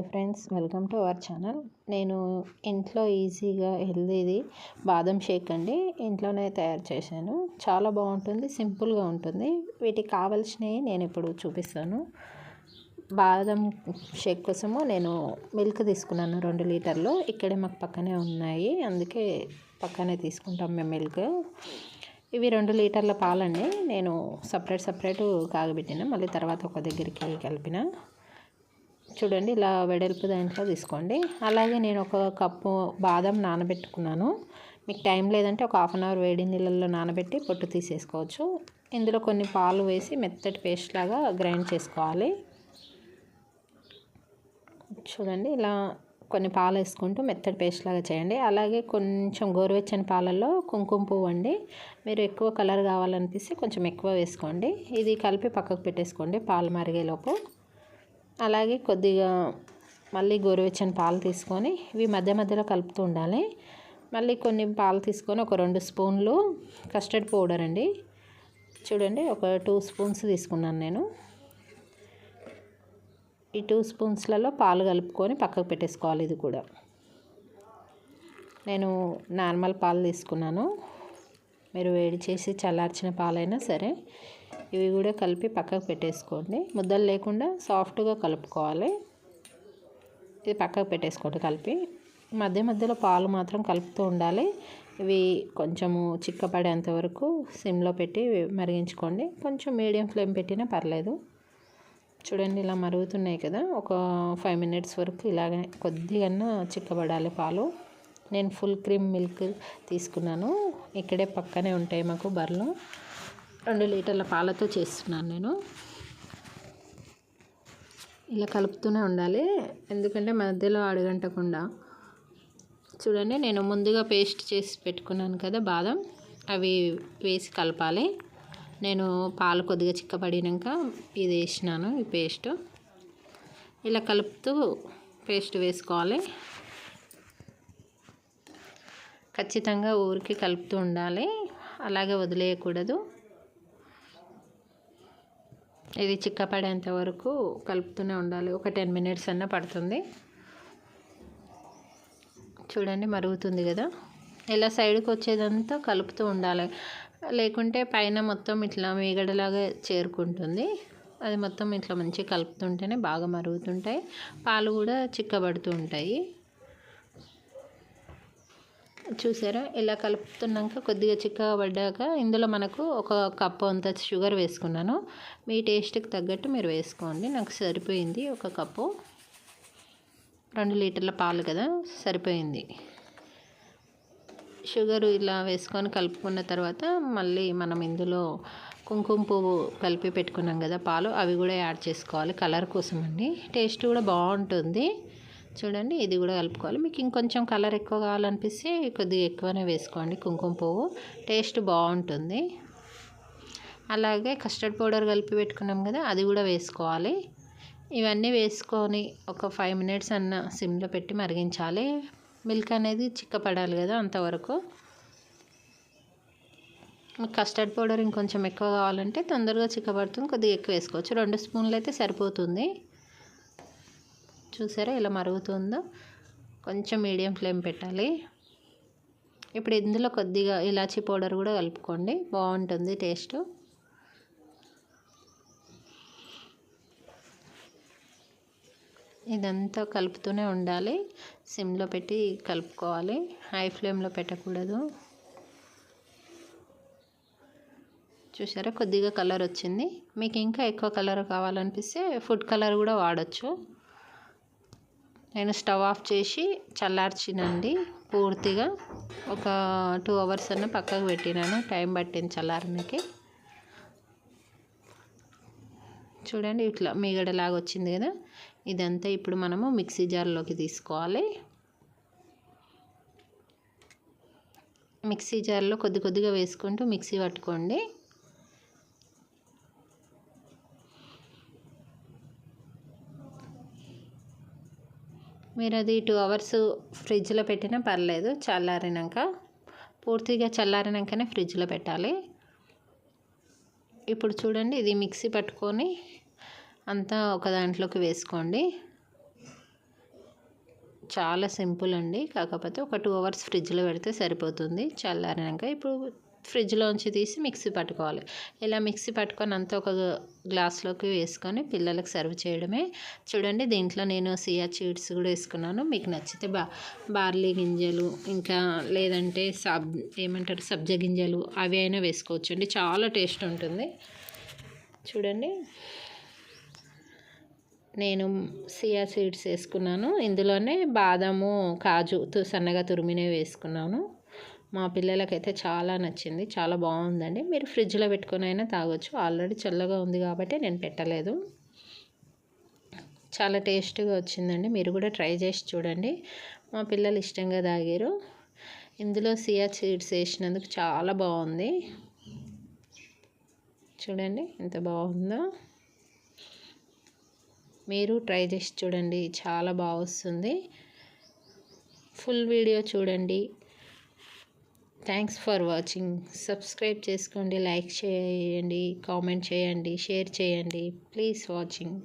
Hi friends welcome to our channel. నేను ఇంట్లో ఈజీగా హెల్దీది బాదం షేక్ అండి. ఇంట్లోనే తయారు చేశాను. చాలా బాగుంటుంది సింపుల్గా ఉంటుంది. వీటికి కావాల్సినవి నేను ఇప్పుడు చూపిస్తాను. బాదం షేక్ కోసము నేను మిల్క్ తీసుకున్నాను రెండు లీటర్లు. ఇక్కడే మాకు పక్కనే ఉన్నాయి. అందుకే పక్కనే తీసుకుంటాం మేము మిల్క్. ఇవి రెండు లీటర్ల పాలండి. నేను సపరేట్ సపరేట్ కాగబెట్టిన. మళ్ళీ తర్వాత ఒక దగ్గరికి కలిపిన. చూడండి ఇలా వెడల్పు దాంట్లో తీసుకోండి. అలాగే నేను ఒక కప్పు బాదం నానబెట్టుకున్నాను. మీకు టైం లేదంటే ఒక హాఫ్ అన్ అవర్ వేడి నీళ్ళల్లో నానబెట్టి పొట్టు తీసేసుకోవచ్చు. ఇందులో కొన్ని పాలు వేసి మెత్తటి పేస్ట్ లాగా గ్రైండ్ చేసుకోవాలి. చూడండి ఇలా కొన్ని పాలు వేసుకుంటూ మెత్తటి పేస్ట్ లాగా చేయండి. అలాగే కొంచెం గోరువెచ్చని పాలల్లో కుంకుమ పువ్వు అండి. మీరు ఎక్కువ కలర్ కావాలనిపిస్తే కొంచెం ఎక్కువ వేసుకోండి. ఇది కలిపి పక్కకు పెట్టేసుకోండి పాలు మరిగేలోపు. అలాగే కొద్దిగా మళ్ళీ గోరువెచ్చని పాలు తీసుకొని ఇవి మధ్య మధ్యలో కలుపుతూ ఉండాలి. మళ్ళీ కొన్ని పాలు తీసుకొని ఒక రెండు స్పూన్లు కస్టర్డ్ పౌడర్ అండి. చూడండి ఒక టూ స్పూన్స్ తీసుకున్నాను నేను. ఈ టూ స్పూన్స్లలో పాలు కలుపుకొని పక్కకు పెట్టేసుకోవాలి ఇది కూడా. నేను నార్మల్ పాలు తీసుకున్నాను. మీరు వేడి చేసి చల్లార్చిన పాలైనా సరే ఇవి కూడా కలిపి పక్కకు పెట్టేసుకోండి. ముద్దలు లేకుండా సాఫ్ట్గా కలుపుకోవాలి. ఇది పక్కకు పెట్టేసుకోండి కలిపి. మధ్య మధ్యలో పాలు మాత్రం కలుపుతూ ఉండాలి. ఇవి కొంచెము చిక్కపడేంత వరకు సిమ్లో పెట్టి మరిగించుకోండి. కొంచెం మీడియం ఫ్లేమ్ పెట్టినా పర్లేదు. చూడండి ఇలా మరుగుతున్నాయి కదా. ఒక ఫైవ్ మినిట్స్ వరకు ఇలాగనే కొద్దిగా చిక్కబడాలి పాలు. నేను ఫుల్ క్రీమ్ మిల్క్ తీసుకున్నాను. ఇక్కడే పక్కనే ఉంటాయి మాకు బర్రెలు. రెండు లీటర్ల పాలతో చేస్తున్నాను నేను. ఇలా కలుపుతూనే ఉండాలి. ఎందుకంటే మధ్యలో అడగంటకుండా. చూడండి నేను ముందుగా పేస్ట్ చేసి పెట్టుకున్నాను కదా బాదం. అవి వేసి కలపాలి. నేను పాలు కొద్దిగా చిక్కబడినాక ఇది వేసినాను ఈ పేస్ట్. ఇలా కలుపుతూ పేస్ట్ వేసుకోవాలి. ఖచ్చితంగా ఊరికి కలుపుతూ ఉండాలి. అలాగే వదిలేయకూడదు. ఇది చిక్కపడేంత వరకు కలుపుతూనే ఉండాలి. ఒక టెన్ మినిట్స్ అన్న పడుతుంది. చూడండి మరుగుతుంది కదా. ఇలా సైడ్కి వచ్చేదంతా కలుపుతూ ఉండాలి. లేకుంటే పైన మొత్తం ఇట్లా మీగడలాగా చేరుకుంటుంది. అది మొత్తం ఇట్లా మంచిగా కలుపుతుంటేనే బాగా మరుగుతుంటాయి. పాలు కూడా చిక్కబడుతూ ఉంటాయి. చూసారా? ఇలా కలుపుతున్నాక కొద్దిగా చిక్కగా పడ్డాక ఇందులో మనకు ఒక కప్పు అంత షుగర్ వేసుకున్నాను. మీ టేస్ట్కి తగ్గట్టు మీరు వేసుకోండి. నాకు సరిపోయింది ఒక కప్పు. రెండు లీటర్ల పాలు కదా? సరిపోయింది. షుగర్ ఇలా వేసుకొని కలుపుకున్న తర్వాత మళ్ళీ మనం ఇందులో కుంకుమ పువ్వు కలిపి పెట్టుకున్నాం కదా పాలు అవి కూడా యాడ్ చేసుకోవాలి. కలర్ కోసం అండి టేస్ట్ కూడా బాగుంటుంది. చూడండి ఇది కూడా కలుపుకోవాలి. మీకు ఇంకొంచెం కలర్ ఎక్కువ కావాలనిపిస్తే కొద్దిగా ఎక్కువనే వేసుకోండి. కుంకుమ పువ్వు టేస్ట్ బాగుంటుంది. అలాగే కస్టర్డ్ పౌడర్ కలిపి పెట్టుకున్నాం కదా అది కూడా వేసుకోవాలి. ఇవన్నీ వేసుకొని ఒక ఫైవ్ మినిట్స్ అన్న సిమ్లో పెట్టి మరిగించాలి. మిల్క్ అనేది చిక్కపడాలి కదా అంతవరకు. కస్టర్డ్ పౌడర్ ఇంకొంచెం ఎక్కువ కావాలంటే తొందరగా చిక్కబడుతుంది కొద్దిగా ఎక్కువ వేసుకోవచ్చు. రెండు స్పూన్లు అయితే సరిపోతుంది. చూసారా ఇలా మరుగుతుందో? కొంచెం మీడియం ఫ్లేమ్ పెట్టాలి. ఇప్పుడు ఇందులో కొద్దిగా ఇలాచీ పౌడర్ కూడా కలుపుకోండి. బాగుంటుంది టేస్ట్. ఇదంతా కలుపుతూనే ఉండాలి. సిమ్లో పెట్టి కలుపుకోవాలి. హై ఫ్లేమ్లో పెట్టకూడదు. చూసారా కొద్దిగా కలర్ వచ్చింది. మీకు ఇంకా ఎక్కువ కలర్ కావాలనిపిస్తే ఫుడ్ కలర్ కూడా వాడచ్చు. నేను స్టవ్ ఆఫ్ చేసి చల్లార్చినండి పూర్తిగా. ఒక టూ అవర్స్ అన్న పక్కకు పెట్టినాను టైం పట్టింది చల్లారనికి. చూడండి ఇట్లా మీగడలాగా వచ్చింది కదా. ఇదంతా ఇప్పుడు మనము మిక్సీ జార్లోకి తీసుకోవాలి. మిక్సీ జార్లో కొద్ది కొద్దిగా వేసుకుంటూ మిక్సీ పట్టుకోండి. మీరు అది టూ అవర్స్ ఫ్రిడ్జ్లో పెట్టినా పర్లేదు చల్లారినాక పూర్తిగా చల్లారినాకనే ఫ్రిడ్జ్లో పెట్టాలి. ఇప్పుడు చూడండి ఇది మిక్సీ పట్టుకొని అంతా ఒక దాంట్లోకి వేసుకోండి. చాలా సింపుల్ అండి కాకపోతే ఒక టూ అవర్స్ ఫ్రిడ్జ్లో పెడితే సరిపోతుంది చల్లారినాక. ఇప్పుడు ఫ్రిడ్జ్లోంచి తీసి మిక్సీ పట్టుకోవాలి. ఇలా మిక్సీ పట్టుకొని అంతా ఒక గ్లాస్లోకి వేసుకొని పిల్లలకు సర్వ్ చేయడమే. చూడండి దీంట్లో నేను సియా చీడ్స్ కూడా వేసుకున్నాను. మీకు నచ్చితే బా బార్లీ గింజలు ఇంకా లేదంటే సబ్ ఏమంటారు సబ్జ గింజలు అవి అయినా వేసుకోవచ్చు అండి. చాలా టేస్ట్ ఉంటుంది. చూడండి. నేను సియా సీడ్స్ వేసుకున్నాను. ఇందులోనే బాదము కాజు తు- సన్నగా తురిమినవి వేసుకున్నాను. మా పిల్లలకైతే చాలా నచ్చింది. చాలా బాగుందండి. మీరు ఫ్రిడ్జ్లో పెట్టుకొని అయినా తాగొచ్చు. ఆల్రెడీ చల్లగా ఉంది కాబట్టి నేను పెట్టలేదు. చాలా టేస్ట్గా వచ్చిందండి. మీరు కూడా ట్రై చేసి చూడండి. మా పిల్లలు ఇష్టంగా తాగారు. ఇందులో సియా సీడ్స్ వేసినందుకు చాలా బాగుంది. చూడండి ఎంత బాగుందో. మీరు ట్రై చేసి చూడండి. చాలా బాగా వస్తుంది. ఫుల్ వీడియో చూడండి. థ్యాంక్స్ ఫర్ వాచింగ్ సబ్స్క్రైబ్ చేసుకోండి లైక్ చేయండి కామెంట్ చేయండి షేర్ చేయండి. Please watching